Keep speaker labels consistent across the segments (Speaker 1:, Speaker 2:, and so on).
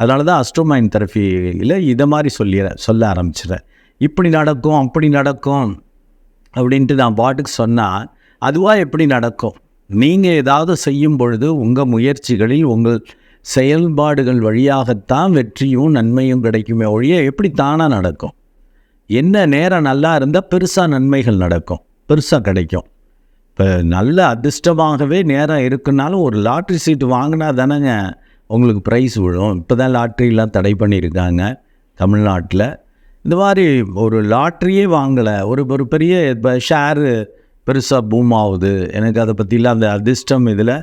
Speaker 1: அதனால தான் அஸ்ட்ரோமைன் தெரப்பியில் இதை மாதிரி சொல்லிடுறேன் சொல்ல ஆரம்பிச்சிடுறேன். இப்படி நடக்கும் அப்படி நடக்கும் அப்படின்ட்டு நான் பாட்டுக்கு சொன்னால் அதுவாக எப்படி நடக்கும்? நீங்கள் ஏதாவது செய்யும் பொழுது உங்கள் முயற்சிகளில் உங்கள் செயல்பாடுகள் வழியாகத்தான் வெற்றியும் நன்மையும் கிடைக்குமே ஒழிய எப்படி தானாக நடக்கும்? என்ன நேரம் நல்லா இருந்தால் பெருசாக நன்மைகள் நடக்கும் பெருசாக கிடைக்கும். இப்போ நல்ல அதிர்ஷ்டமாகவே நேரம் இருக்குனாலும் ஒரு லாட்ரி சீட்டு வாங்கினா தானேங்க உங்களுக்கு ப்ரைஸ் விழும். இப்போ தான் லாட்ரிலாம் தடை பண்ணியிருக்காங்க தமிழ்நாட்டில். இந்த மாதிரி ஒரு லாட்ரியே வாங்கலை. ஒரு ஒரு பெரிய இப்போ ஷேரு பெருசாக பூம் ஆகுது. எனக்கு அதை பற்றிலாம் அந்த அதிர்ஷ்டம் இதில்.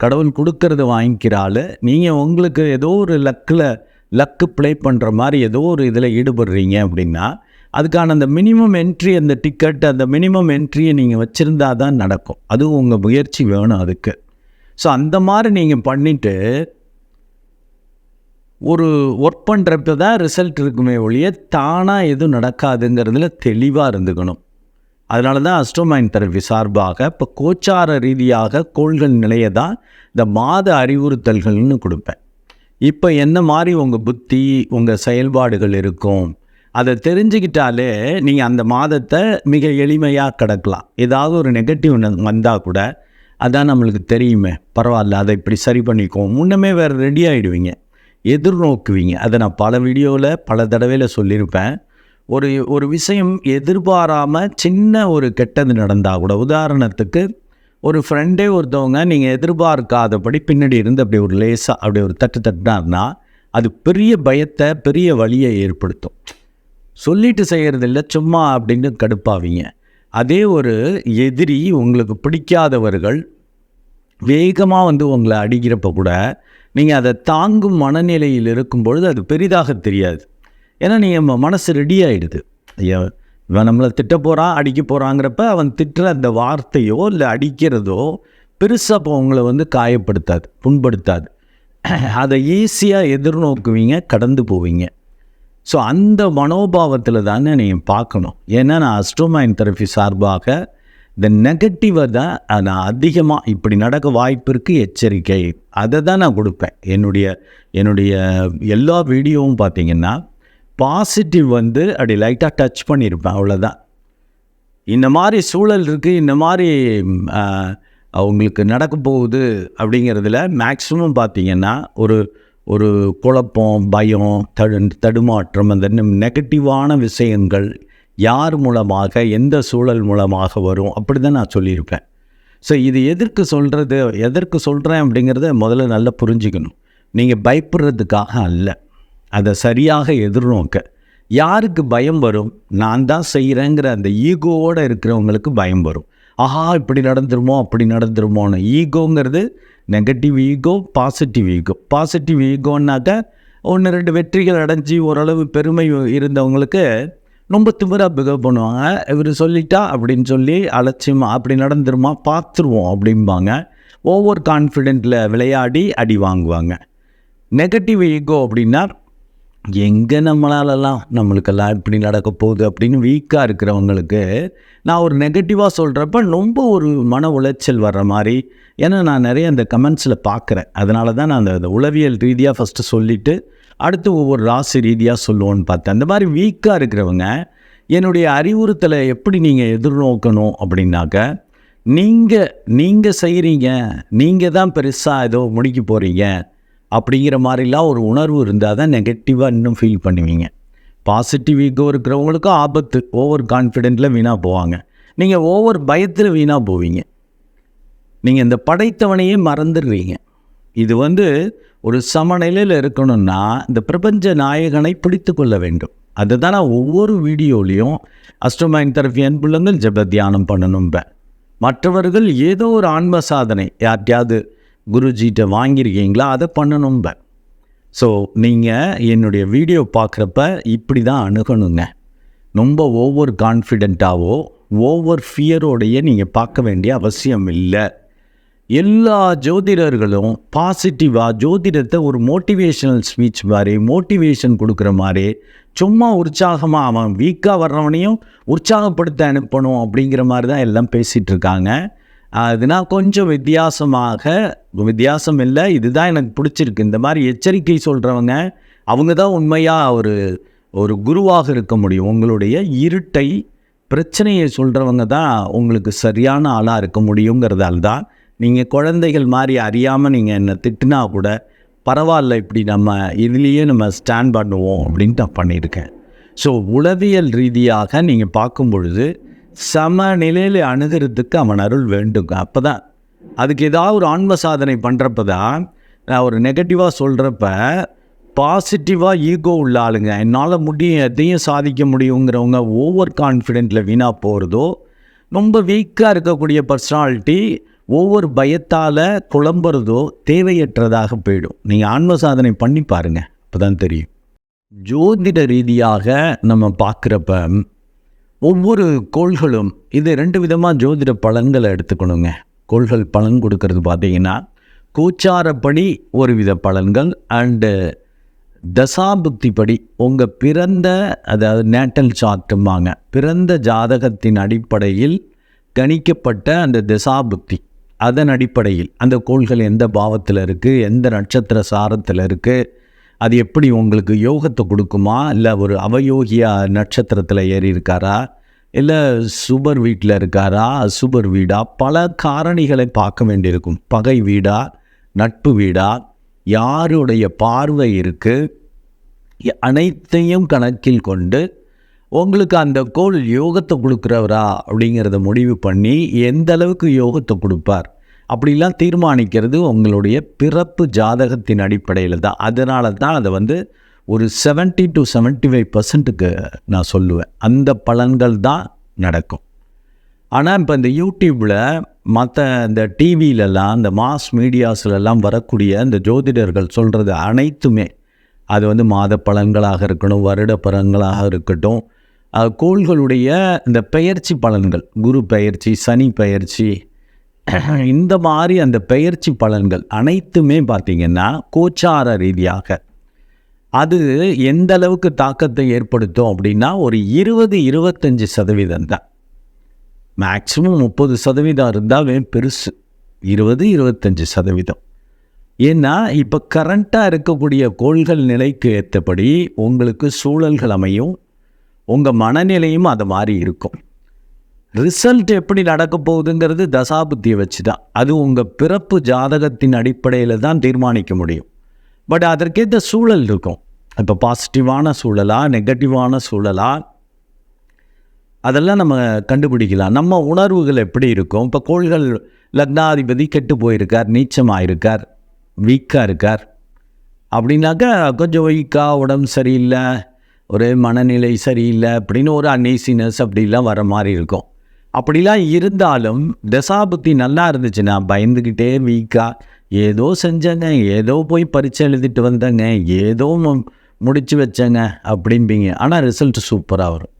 Speaker 1: கடவுள் கொடுக்கறது வாங்கிக்கிறாள் நீங்கள் உங்களுக்கு ஏதோ ஒரு லக்கில் லக்கு ப்ளே பண்ணுற மாதிரி ஏதோ ஒரு இதில் ஈடுபடுறீங்க அப்படின்னா அதுக்கான அந்த மினிமம் என்ட்ரி அந்த டிக்கெட் அந்த மினிமம் என்ட்ரியை நீங்கள் வச்சுருந்தா தான் நடக்கும். அதுவும் உங்கள் முயற்சி வேணும் அதுக்கு. ஸோ அந்த மாதிரி நீங்கள் பண்ணிவிட்டு ஒரு ஒர்க் பண்ணுறப்ப தான் ரிசல்ட் இருக்குமே ஒழிய தானாக எதுவும் நடக்காதுங்கிறதுல தெளிவாக இருந்துக்கணும். அதனால தான் அஸ்ட்ரோமைன் தெரப்பி சார்பாக இப்போ கோச்சார ரீதியாக கோள்கள் நிலைய தான் இந்த மாத அறிவுறுத்தல்கள்னு கொடுப்பேன். இப்போ என்ன மாதிரி உங்கள் புத்தி உங்கள் செயல்பாடுகள் இருக்கும்? அதை தெரிஞ்சுக்கிட்டாலே நீங்கள் அந்த மாதத்தை மிக எளிமையாக கிடக்கலாம். ஏதாவது ஒரு நெகட்டிவ் வந்தால் கூட அதான் நம்மளுக்கு தெரியுமே. பரவாயில்ல அதை இப்படி சரி பண்ணிக்குவோம். முன்னமே வேறு ரெடி ஆகிடுவீங்க எதிர்நோக்குவீங்க. அதை நான் பல வீடியோவில் பல தடவையில் சொல்லியிருப்பேன். ஒரு ஒரு விஷயம் எதிர்பாராமல் சின்ன ஒரு கெட்டது நடந்தால் கூட உதாரணத்துக்கு ஒரு ஃப்ரெண்டே ஒருத்தவங்க நீங்கள் எதிர்பார்க்காதபடி பின்னாடி இருந்து அப்படி ஒரு லேசாக அப்படி ஒரு தட்டு தட்டினார்னா அது பெரிய பயத்தை பெரிய வழியை ஏற்படுத்தும். சொல்லிட்டு செய்கிறது இல்லை சும்மா அப்படின்னு கடுப்பாவீங்க. அதே ஒரு எதிரி உங்களுக்கு பிடிக்காதவர்கள் வேகமாக வந்து உங்களை அடிக்கிறப்ப கூட நீங்கள் அதை தாங்கும் மனநிலையில் இருக்கும் பொழுது அது பெரிதாக தெரியாது. ஏன்னா நீங்கள் மனசு ரெடி ஆகிடுது இவன் நம்மளை திட்ட போகிறான் அடிக்க போகிறாங்கிறப்ப அவன் திட்டுற அந்த வார்த்தையோ இல்லை அடிக்கிறதோ பெருசாக இப்போ உங்களை வந்து காயப்படுத்தாது புண்படுத்தாது. அதை ஈஸியாக எதிர்நோக்குவீங்க கடந்து போவீங்க. ஸோ அந்த மனோபாவத்தில் தானே நீங்கள் பார்க்கணும். ஏன்னா நான் அஸ்ட்ரோமைன் தெரப்பி சார்பாக இந்த நெகட்டிவை தான் நான் அதிகமாக இப்படி நடக்க வாய்ப்பு இருக்குது எச்சரிக்கை. அதை தான் நான் கொடுப்பேன். என்னுடைய என்னுடைய எல்லா வீடியோவும் பார்த்திங்கன்னா பாசிட்டிவ் வந்து அப்படி லைட்டாக டச் பண்ணியிருப்பேன் அவ்வளோதான் இந்த மாதிரி சூழல் இருக்குது இந்த மாதிரி அவங்களுக்கு நடக்க போகுது அப்படிங்கிறதுல மேக்ஸிமம் பார்த்திங்கன்னா ஒரு ஒரு குழப்பம் பயம் தடு தடுமாற்றம் அந்த நெகட்டிவான விஷயங்கள் யார் மூலமாக எந்த சூழல் மூலமாக வரும்? அப்படி தான் நான் சொல்லியிருப்பேன். ஸோ இது எதற்கு சொல்கிறது எதற்கு சொல்கிறேன் அப்படிங்கிறத முதல்ல நல்லா புரிஞ்சுக்கணும். நீங்கள் பயப்படுறதுக்காக அல்ல. அதை சரியாக எதிர்நோக்க. யாருக்கு பயம் வரும்? நான் தான் செய்கிறேங்கிற அந்த ஈகோவோடு இருக்கிறவங்களுக்கு பயம் வரும். ஆஹா இப்படி நடந்துருமோ அப்படி நடந்துருமோன்னு. ஈகோங்கிறது negative ego positive ego. Positive ஈகோன்னாக்க ஒன்று ரெண்டு வெற்றிகள் அடைஞ்சி ஓரளவு பெருமை இருந்தவங்களுக்கு ரொம்ப திமிராக பிகவ் பண்ணுவாங்க. இவர் சொல்லிட்டா அப்படின்னு சொல்லி அலட்சியமாக அப்படி நடந்துருமா பார்த்துருவோம் அப்படிம்பாங்க. ஓவர் கான்ஃபிடென்ட்டில் விளையாடி அடி வாங்குவாங்க. நெகட்டிவ் ஈகோ அப்படின்னா எங்கே நம்மளாலலாம் நம்மளுக்கெல்லாம் இப்படி நடக்க போகுது? அப்படின்னு வீக்காக இருக்கிறவங்களுக்கு நான் ஒரு நெகட்டிவாக சொல்கிறப்ப ரொம்ப ஒரு மன உளைச்சல் வர்ற மாதிரி ஏன்னா நான் நிறைய அந்த கமெண்ட்ஸில் பார்க்குறேன். அதனால தான் நான் அந்த உளவியல் ரீதியாக ஃபஸ்ட்டு சொல்லிவிட்டு அடுத்து ஒவ்வொரு ராசி ரீதியாக சொல்லுவோன்னு பார்த்தேன். அந்த மாதிரி வீக்காக இருக்கிறவங்க என்னுடைய அறிவுறுத்தலை எப்படி நீங்கள் எதிர்நோக்கணும் அப்படின்னாக்க நீங்கள் நீங்கள் செய்கிறீங்க நீங்கள் தான் பெருசாக ஏதோ முடிக்க போகிறீங்க அப்படிங்கிற மாதிரிலாம் ஒரு உணர்வு இருந்தால் தான் நெகட்டிவாக இன்னும் ஃபீல் பண்ணுவீங்க. பாசிட்டிவ் ஈகோ இருக்கிறவங்களுக்கும் ஆபத்து ஓவர் கான்ஃபிடென்ட்டில் வீணாக போவாங்க. நீங்கள் ஓவர் பயத்தில் வீணாக போவீங்க. நீங்கள் இந்த படைத்தவனையே மறந்துடுவீங்க இது வந்து ஒரு சமநிலையில் இருக்கணும்னா இந்த பிரபஞ்ச நாயகனை பிடித்து கொள்ள வேண்டும். அதுதான் நான் ஒவ்வொரு வீடியோலையும் அஸ்ட்ரோமைன் தெரப்பி அன்புள்ளங்கள் ஜப தியானம் பண்ணணும்பேன் மற்றவர்கள் ஏதோ ஒரு ஆன்ம சாதனை யார்ட்டையாவது குருஜிகிட்ட வாங்கியிருக்கீங்களா அதை பண்ணணும்பேன் ஸோ நீங்கள் என்னுடைய வீடியோ பார்க்குறப்ப இப்படி தான் அணுகணுங்க. ரொம்ப ஓவர் கான்ஃபிடெண்ட்டாகவோ ஓவர் ஃபியரோடைய நீங்கள் பார்க்க வேண்டிய அவசியம் இல்லை. எல்லா ஜோதிடர்களும் பாசிட்டிவாக ஜோதிடத்தை ஒரு மோட்டிவேஷனல் ஸ்பீச் மாதிரி மோட்டிவேஷன் கொடுக்குற மாதிரி சும்மா உற்சாகமாக அவன் வீக்காக வர்றவனையும் உற்சாகப்படுத்த அனுப்பணும் அப்படிங்கிற மாதிரி தான் எல்லாம் பேசிகிட்டு இருக்காங்க. அதனால் கொஞ்சம் வித்தியாசமாக வித்தியாசம் இல்லை இதுதான் எனக்கு பிடிச்சிருக்கு. இந்த மாதிரி எச்சரிக்கை சொல்கிறவங்க அவங்க தான் உண்மையாக ஒரு ஒரு குருவாக இருக்க முடியும். உங்களுடைய இருட்டை பிரச்சனையை சொல்கிறவங்க தான் உங்களுக்கு சரியான ஆளாக இருக்க முடியுங்கிறதால தான் நீங்கள் குழந்தைகள் மாதிரி அறியாமல் நீங்கள் என்னை திட்டினா கூட பரவாயில்ல இப்படி நம்ம இதுலேயே நம்ம ஸ்டாண்ட் பண்ணுவோம் அப்படின்ட்டு நான் பண்ணியிருக்கேன். ஸோ உளவியல் ரீதியாக நீங்கள் பார்க்கும் பொழுது சமநிலையில் அணுகிறதுக்கு அவன் அருள் வேண்டுங்க அப்போ தான் அதுக்கு ஏதாவது ஒரு ஆன்ம சாதனை பண்ணுறப்ப தான் நான் ஒரு நெகட்டிவாக சொல்கிறப்ப பாசிட்டிவாக ஈகோ உள்ள ஆளுங்க என்னால் முடியும் எதையும் சாதிக்க முடியுங்கிறவங்க ஓவர் கான்ஃபிடென்ட்டில் வீணாக போகிறதோ ரொம்ப வீக்காக இருக்கக்கூடிய பர்சனாலிட்டி ஒவ்வொரு பயத்தால் குழம்புறதோ தேவையற்றதாக போயிடும். நீங்கள் ஆன்ம சாதனை பண்ணி பாருங்கள் அப்போ தான் தெரியும். ஜோதிட ரீதியாக நம்ம பார்க்குறப்ப ஒவ்வொரு கோள்களும் இது ரெண்டு விதமாக ஜோதிட பலன்களை எடுத்துக்கணுங்க. கோள்கள் பலன் கொடுக்கறது பார்த்தீங்கன்னா கூச்சாரப்படி ஒரு வித பலன்கள் அண்டு தசாபுக்திப்படி உங்கள் பிறந்த அதாவது நேட்டல் சார்ட்டும்பாங்க பிறந்த ஜாதகத்தின் அடிப்படையில் கணிக்கப்பட்ட அந்த தசாபுக்தி. அதன் அடிப்படையில் அந்த கோள்கள் எந்த பாவத்தில் இருக்குது எந்த நட்சத்திர சாரத்தில் இருக்குது அது எப்படி உங்களுக்கு யோகத்தை கொடுக்குமா? இல்லை ஒரு அவயோகியா நட்சத்திரத்தில் ஏறி இருக்காரா? இல்லை சுபர் வீட்டில் இருக்காரா? சுபர் வீடா? பல காரணிகளை பார்க்க வேண்டியிருக்கும். பகை வீடா? நட்பு வீடா? யாருடைய பார்வை இருக்குது அனைத்தையும் கணக்கில் கொண்டு உங்களுக்கு அந்த கோள் யோகத்தை கொடுக்குறவரா அப்படிங்கிறத முடிவு பண்ணி எந்த அளவுக்கு யோகத்தை கொடுப்பார்? அப்படிலாம் தீர்மானிக்கிறது உங்களுடைய பிறப்பு ஜாதகத்தின் அடிப்படையில் தான். அதனால தான் அதை வந்து ஒரு செவன்ட்டி டு செவன்ட்டி ஃபைவ் பர்சன்ட்டுக்கு நான் சொல்லுவேன். அந்த பலன்கள் தான் நடக்கும். ஆனால் இப்போ இந்த யூடியூப்பில் மற்ற இந்த டிவியிலலாம் இந்த மாஸ் மீடியாஸ்லலாம் வரக்கூடிய இந்த ஜோதிடர்கள் சொல்கிறது அனைத்துமே. அது வந்து மாத பலன்களாக இருக்கணும் வருட பலன்களாக இருக்கட்டும் கோள்களுடைய இந்த பெயர்ச்சி பலன்கள் குரு பெயர்ச்சி சனி பெயர்ச்சி இந்த மாதிரி அந்த பெயர்ச்சி பலன்கள் அனைத்துமே பார்த்திங்கன்னா கோச்சார ரீதியாக. அது எந்த அளவுக்கு தாக்கத்தை ஏற்படுத்தும் அப்படின்னா ஒரு இருபது இருபத்தஞ்சி சதவீதம் தான். மேக்சிமம் முப்பது சதவீதம் இருந்தாவே பெருசு. இருபது இருபத்தஞ்சி சதவீதம். ஏன்னா இப்போ கரண்ட்டாக இருக்கக்கூடிய கோள்கள் நிலைக்கு ஏற்றபடி உங்களுக்கு சூழல்கள் அமையும் உங்கள் மனநிலையும் அது மாதிரி இருக்கும். ரிசல்ட் எப்படி நடக்க போகுதுங்கிறது தசாபுத்தியை வச்சு தான் அது உங்கள் பிறப்பு ஜாதகத்தின் அடிப்படையில் தான் தீர்மானிக்க முடியும். பட் அதற்கேற்ற சூழல் இருக்கும். இப்போ பாசிட்டிவான சூழலா நெகட்டிவான சூழலா? அதெல்லாம் நம்ம கண்டுபிடிக்கலாம். நம்ம உணர்வுகள் எப்படி இருக்கும்? இப்போ கோள்கள் லக்னாதிபதி கெட்டு போயிருக்கார் நீச்சமாக இருக்கார் வீக்காக இருக்கார். அப்படின்னாக்கா கொஞ்சம் வீக்காக உடம்பு சரியில்லை ஒரு மனநிலை சரியில்லை அப்படின்னு ஒரு அன்னீசினஸ் அப்படிலாம் வர மாதிரி இருக்கும். அப்படிலாம் இருந்தாலும் தசாபுத்தி நல்லா இருந்துச்சுன்னா பயந்துக்கிட்டே வீக்காக ஏதோ செஞ்சேங்க ஏதோ போய் பரீட்சை எழுதிட்டு வந்தேங்க ஏதோ முடிச்சு வச்சேங்க அப்படிம்பீங்க. ஆனால் ரிசல்ட் சூப்பராக வரும்.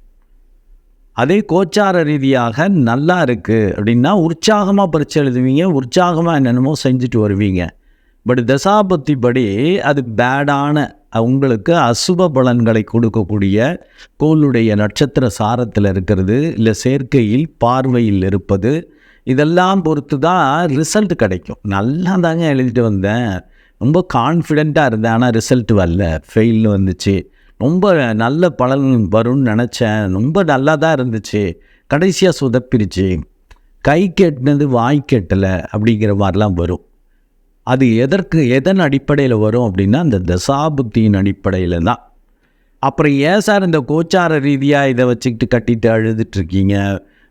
Speaker 1: அதே கோச்சார ரீதியாக நல்லா இருக்குது அப்படின்னா உற்சாகமாக பரீட்சை எழுதுவீங்க உற்சாகமாக என்னென்னமோ செஞ்சுட்டு வருவீங்க. பட் தசாபத்தி படி அது பேடான உங்களுக்கு அசுப பலன்களை கொடுக்கக்கூடிய கோளுடைய நட்சத்திர சாரத்தில் இருக்கிறது இல்லை சேர்க்கையில் பார்வையில் இருப்பது இதெல்லாம் பொறுத்து தான் ரிசல்ட் கிடைக்கும். நல்லா தாங்க எழுதிட்டு வந்தேன். ரொம்ப கான்ஃபிடெண்ட்டாக இருந்தேன் ஆனால் ரிசல்ட் வரல. ஃபெயில்னு வந்துச்சு. ரொம்ப நல்ல பலன் வரும்னு நினச்சேன். ரொம்ப நல்லா தான் இருந்துச்சு. கடைசியாக சொதப்பிருச்சு. கை கெட்டினது வாய் கெட்டலை அப்படிங்கிற மாதிரிலாம் வரும். அது எதற்கு எதன் அடிப்படையில் வரும் அப்படின்னா அந்த தசாபுத்தியின் அடிப்படையில் தான். அப்புறம் ஏன் சார் இந்த கோச்சார ரீதியாக இதை வச்சுக்கிட்டு கட்டிட்டு அழுதுட்ருக்கீங்க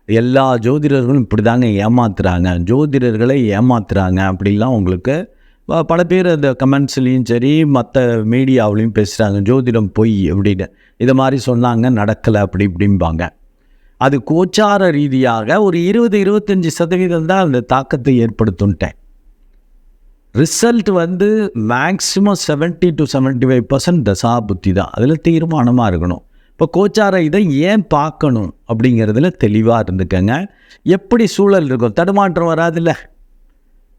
Speaker 1: எல்லா ஜோதிடர்களும் இப்படி தாங்க ஏமாத்துறாங்க. ஜோதிடர்களை ஏமாத்துறாங்க அப்படிலாம் உங்களுக்கு பல பேர் அந்த கமெண்ட்ஸ்லேயும் சரி மற்ற மீடியாவிலையும் பேசுகிறாங்க ஜோதிடம் பொய் அப்படின்னு. இதை மாதிரி சொன்னாங்க நடக்கலை அப்படி இப்படிம்பாங்க. அது கோச்சார ரீதியாக ஒரு இருபது இருபத்தஞ்சி சதவீதம் தான் அந்த தாக்கத்தை ஏற்படுத்துன்ட்டேன். ரிசல்ட் வந்து மேக்ஸிமம் 70 டு 75% ஃபைவ் பர்சன்ட் தசா புத்தி தான். அதில் தீர்மானமாக இருக்கணும். இப்போ கோச்சார இதை ஏன் பார்க்கணும் அப்படிங்கிறதுல தெளிவாக இருந்துக்கங்க. எப்படி சூழல் இருக்கும் தடுமாற்றம் வராதுல்ல.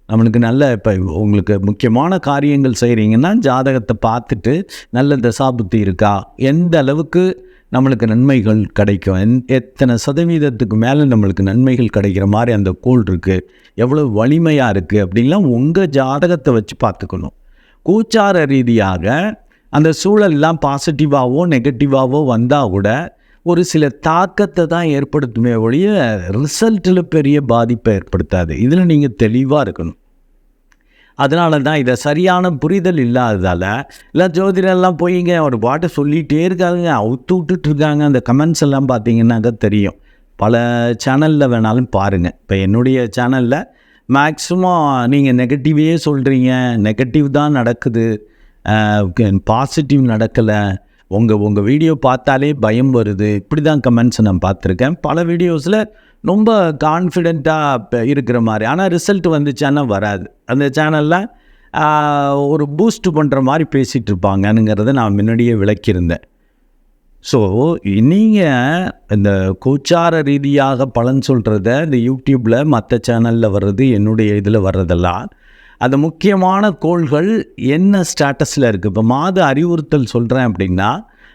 Speaker 1: நம்மளுக்கு நல்ல இப்போ உங்களுக்கு முக்கியமான காரியங்கள் செய்கிறீங்கன்னா ஜாதகத்தை பார்த்துட்டு நல்ல தசாபுத்தி இருக்கா? எந்த அளவுக்கு நம்மளுக்கு நன்மைகள் கிடைக்கும். எத்தனை சதவீதத்துக்கு மேலே நம்மளுக்கு நன்மைகள் கிடைக்கிற மாதிரி அந்த கோல் இருக்குது எவ்வளோ வலிமையாக இருக்குது அப்படின்லாம் உங்கள் ஜாதகத்தை வச்சு பார்த்துக்கணும். கூச்சார ரீதியாக அந்த சூழல்லாம் பாசிட்டிவாகவோ நெகட்டிவாகவோ வந்தால் கூட ஒரு சில தாக்கத்தை தான் ஏற்படுத்துமே ஒழிய ரிசல்ட்டில் பெரிய பாதிப்பை ஏற்படுத்தாது. இதில் நீங்கள் தெளிவாக இருக்கணும். அதனால தான் இதை சரியான புரிதல் இல்லாததால் இல்லை ஜோதிடெல்லாம் போயிங்க ஒரு பாட்டை சொல்லிகிட்டே இருக்காங்க அவுத்து விட்டுட்ருக்காங்க அந்த கமெண்ட்ஸ் எல்லாம் பார்த்தீங்கன்னாக்கா தெரியும். பல சேனலில் வேணாலும் பாருங்கள் இப்போ என்னுடைய சேனலில் மேக்ஸிமம் நீங்கள் நெகட்டிவே சொல்கிறீங்க நெகட்டிவ் தான் நடக்குது. பாசிட்டிவ் நடக்கலை. உங்கள் உங்கள் வீடியோ பார்த்தாலே பயம் வருது. இப்படி தான் கமெண்ட்ஸ் நான் பார்த்துருக்கேன். பல வீடியோஸில் ரொம்ப கான்ஃபிடெண்ட்டாக இருக்கிற மாதிரி. ஆனால் ரிசல்ட் வந்துச்சான்னா வராது. அந்த சேனலில் ஒரு பூஸ்ட் பண்ணுற மாதிரி பேசிகிட்டு இருப்பாங்கனுங்கிறத நான் முன்னாடியே விளக்கியிருந்தேன். ஸோ நீங்கள் இந்த கோச்சார ரீதியாக பலன் சொல்கிறத இந்த யூடியூப்பில் மற்ற சேனலில் வர்றது என்னுடைய இதில் வர்றதெல்லாம் அந்த முக்கியமான கோள்கள் என்ன ஸ்டேட்டஸில் இருக்குது இப்போ மாத அறிவுறுத்தல் சொல்கிறேன் அப்படின்னா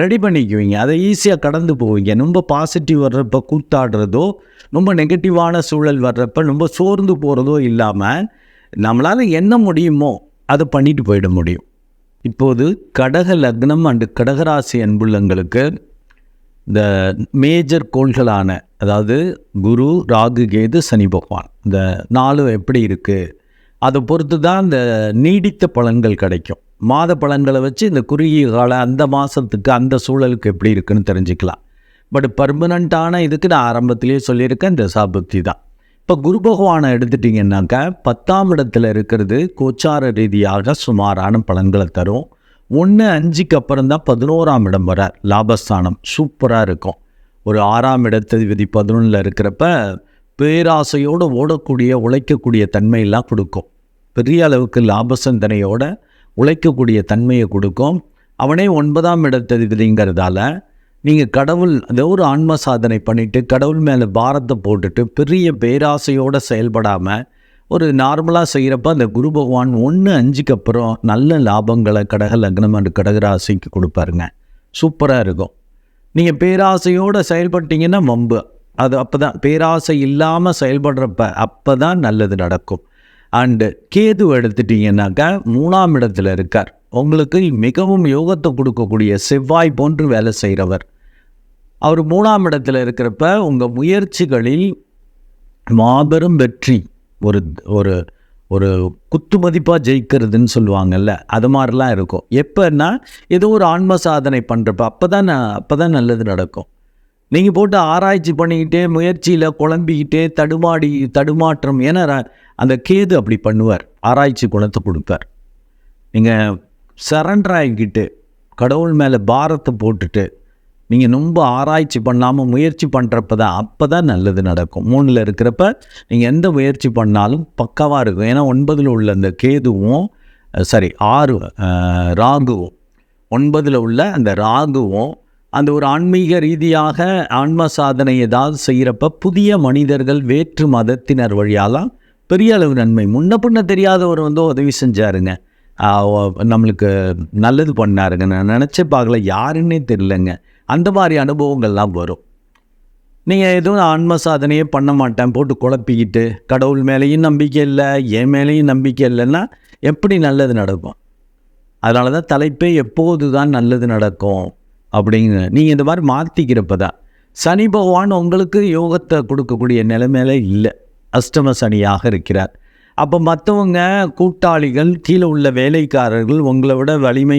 Speaker 1: ரெடி பண்ணிக்குவீங்க. அதை ஈஸியாக கடந்து போவீங்க. ரொம்ப பாசிட்டிவ் வர்றப்போ கூத்தாடுறதோ ரொம்ப நெகட்டிவான சூழல் வர்றப்ப ரொம்ப சோர்ந்து போகிறதோ இல்லாமல் நம்மளால் என்ன முடியுமோ அதை பண்ணிட்டு போயிட முடியும். இப்போது கடக லக்னம் அண்டு கடகராசி அன்புள்ளங்களுக்கு இந்த மேஜர் கோள்களான அதாவது குரு ராகு கேது சனி பகவான் இந்த நாலு எப்படி இருக்குது அதை பொறுத்து தான் இந்த நீடித்த பலன்கள் கிடைக்கும். மாத பலன்களை வச்சு இந்த குறுகிய கால அந்த மாதத்துக்கு அந்த சூழலுக்கு எப்படி இருக்குன்னு தெரிஞ்சுக்கலாம். பட் பர்மனண்ட்டான இதுக்கு நான் ஆரம்பத்திலேயே சொல்லியிருக்கேன் இந்த தான். இப்போ குரு பகவானை எடுத்துட்டிங்கன்னாக்கா பத்தாம் இடத்துல இருக்கிறது கோச்சார ரீதியாக சுமாரான பலன்களை தரும். ஒன்று அஞ்சுக்கு அப்புறம் தான் பதினோராம் இடம் வர லாபஸ்தானம். சூப்பராக இருக்கும். ஒரு ஆறாம் இடத்ததிபதி பதினொன்றில் இருக்கிறப்ப பேராசையோடு ஓடக்கூடிய உழைக்கக்கூடிய தன்மையெல்லாம் கொடுக்கும். பெரிய அளவுக்கு லாபசந்தனையோடு உழைக்கக்கூடிய தன்மையை கொடுக்கும். அவனே ஒன்பதாம் இடத்ததிபதிங்கிறதால நீங்கள் கடவுள் ஏதோ ஒரு ஆன்ம சாதனை பண்ணிவிட்டு கடவுள் மேலே பாரத்தை போட்டுட்டு பெரிய பேராசையோடு செயல்படாமல் ஒரு நார்மலாக செய்கிறப்ப அந்த குரு பகவான் ஒன்று அஞ்சுக்கு அப்புறம் நல்ல லாபங்களை கடக லக்னம் அண்டு கடகராசிக்கு கொடுப்பாருங்க. சூப்பராக இருக்கும். நீங்கள் பேராசையோடு செயல்பட்டீங்கன்னா வம்பு. அது அப்போ தான் பேராசை இல்லாமல் செயல்படுறப்ப அப்போ தான் நல்லது நடக்கும். அண்டு கேது எடுத்துட்டீங்கன்னாக்கா மூணாம் இடத்துல இருக்கார். உங்களுக்கு மிகவும் யோகத்தை கொடுக்கக்கூடிய செவ்வாய் போன்று வேலை செய்கிறவர். அவர் மூணாம் இடத்துல இருக்கிறப்ப உங்கள் முயற்சிகளில் மாபெரும் வெற்றி ஒரு ஒரு ஒரு குத்து மதிப்பாக ஜெயிக்கிறதுன்னு சொல்லுவாங்கல்ல அது மாதிரிலாம் இருக்கும். எப்போன்னா ஏதோ ஒரு ஆன்ம சாதனை பண்ணுறப்ப அப்போ தான் அப்போ தான் நல்லது நடக்கும். நீங்கள் போட்டு ஆராய்ச்சி பண்ணிக்கிட்டே முயற்சியில் குழம்பிக்கிட்டே தடுமாடி தடுமாற்றம் ஏன்னா ர- அந்த கேது அப்படி பண்ணுவார். ஆராய்ச்சி குணத்தை கொடுப்பார். நீங்கள் சரண்டர் ஆகிக்கிட்டு கடவுள் மேலே பாரத்தை போட்டுட்டு நீங்கள் ரொம்ப ஆராய்ச்சி பண்ணாமல் முயற்சி பண்ணுறப்ப தான் அப்போ தான் நல்லது நடக்கும். மூணில் இருக்கிறப்ப நீங்கள் எந்த முயற்சி பண்ணாலும் பக்கவாக இருக்கும். ஏன்னா ஒன்பதில் உள்ள அந்த கேதுவும் சாரி ஆறு ராகுவும். ஒன்பதில் உள்ள அந்த ராகுவும் அந்த ஒரு ஆன்மீக ரீதியாக ஆன்ம சாதனை ஏதாவது செய்கிறப்ப புதிய மனிதர்கள் வேற்று மதத்தினர் வழியாலாம் பெரிய அளவு நன்மை. முன்ன பின்ன தெரியாதவர் வந்து உதவி செஞ்சாருங்க. நம்மளுக்கு நல்லது பண்ணாருங்க. நான் நினச்ச பார்க்கல யாருன்னே தெரிலங்க அந்த மாதிரி அனுபவங்கள்லாம் வரும். நீங்கள் எதுவும் ஆன்ம சாதனையே பண்ண மாட்டேன். போட்டு குழப்பிக்கிட்டு கடவுள் மேலேயும் நம்பிக்கை இல்லை என் மேலேயும் நம்பிக்கை இல்லைன்னா எப்படி நல்லது நடக்கும்? அதனால தான் தலைப்பே எப்போது தான் நல்லது நடக்கும். அப்படிங்க நீங்கள் இந்த மாதிரி மாற்றிக்கிறப்ப தான் சனி பகவான் உங்களுக்கு யோகத்தை கொடுக்கக்கூடிய நிலைமையில இல்லை. அஷ்டம சனியாக இருக்கிறார். அப்போ மற்றவங்க கூட்டாளிகள் கீழே உள்ள வேலைக்காரர்கள் உங்களை விட வலிமை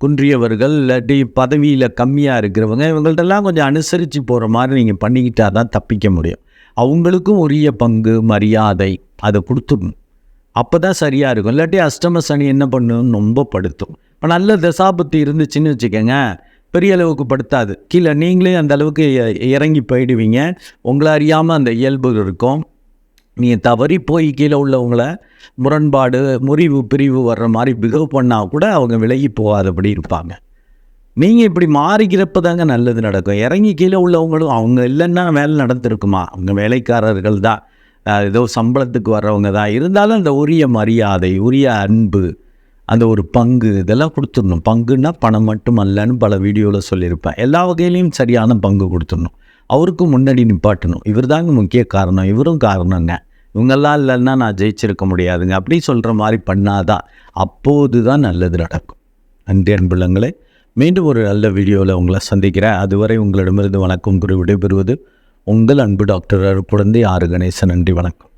Speaker 1: குன்றியவர்கள் இல்லாட்டி பதவியில் கம்மியாக இருக்கிறவங்க இவங்கள்ட்டெல்லாம் கொஞ்சம் அனுசரித்து போகிற மாதிரி நீங்கள் பண்ணிக்கிட்டா தான் தப்பிக்க முடியும். அவங்களுக்கும் உரிய பங்கு மரியாதை அதை கொடுத்துடணும். அப்போ தான் சரியாக இருக்கும். இல்லாட்டி அஷ்டம சனி என்ன பண்ணும்? ரொம்ப படுத்தும் இப்போ நல்ல தசாபத்தி இருந்துச்சுன்னு வச்சுக்கோங்க. பெரிய அளவுக்கு படுத்தாது. கீழே நீங்களே அந்த அளவுக்கு இறங்கி போயிடுவீங்க. உங்களை அறியாமல் அந்த இயல்பு இருக்கும். நீங்கள் தவறி போய் கீழே உள்ளவங்கள முரண்பாடு முறிவு பிரிவு வர்ற மாதிரி பிகவ் பண்ணால் கூட அவங்க விலகி போகாதபடி இருப்பாங்க. நீங்கள் இப்படி மாறிக்கிறப்ப தாங்க நல்லது நடக்கும். இறங்கி கீழே உள்ளவங்களும் அவங்க இல்லைன்னா வேலை நடந்திருக்குமா? அவங்க வேலைக்காரர்கள் தான். ஏதோ சம்பளத்துக்கு வர்றவங்க தான். இருந்தாலும் அந்த உரிய மரியாதை உரிய அன்பு அந்த ஒரு பங்கு இதெல்லாம் கொடுத்துடணும். பங்குன்னா பணம் மட்டும் அல்லன்னு பல வீடியோவில் சொல்லியிருப்பேன். எல்லா வகையிலையும் சரியான பங்கு கொடுத்துடணும். அவருக்கும் முன்னாடி நிப்பாட்டணும். இவர் தாங்க முக்கிய காரணம். இவரும் காரணங்க. இவங்கெல்லாம் இல்லைன்னா நான் ஜெயிச்சிருக்க முடியாதுங்க. அப்படி சொல்கிற மாதிரி பண்ணாதான் அப்போது தான் நல்லது நடக்கும். நன்றி அன்புள்ளங்களே மீண்டும் ஒரு நல்ல வீடியோவில் உங்களை சந்திக்கிறேன். அதுவரை உங்களிடமிருந்து வணக்கம் குறி விடைபெறுவது உங்கள் அன்பு டாக்டர் குழந்தை ஆறு கணேசன். நன்றி வணக்கம்.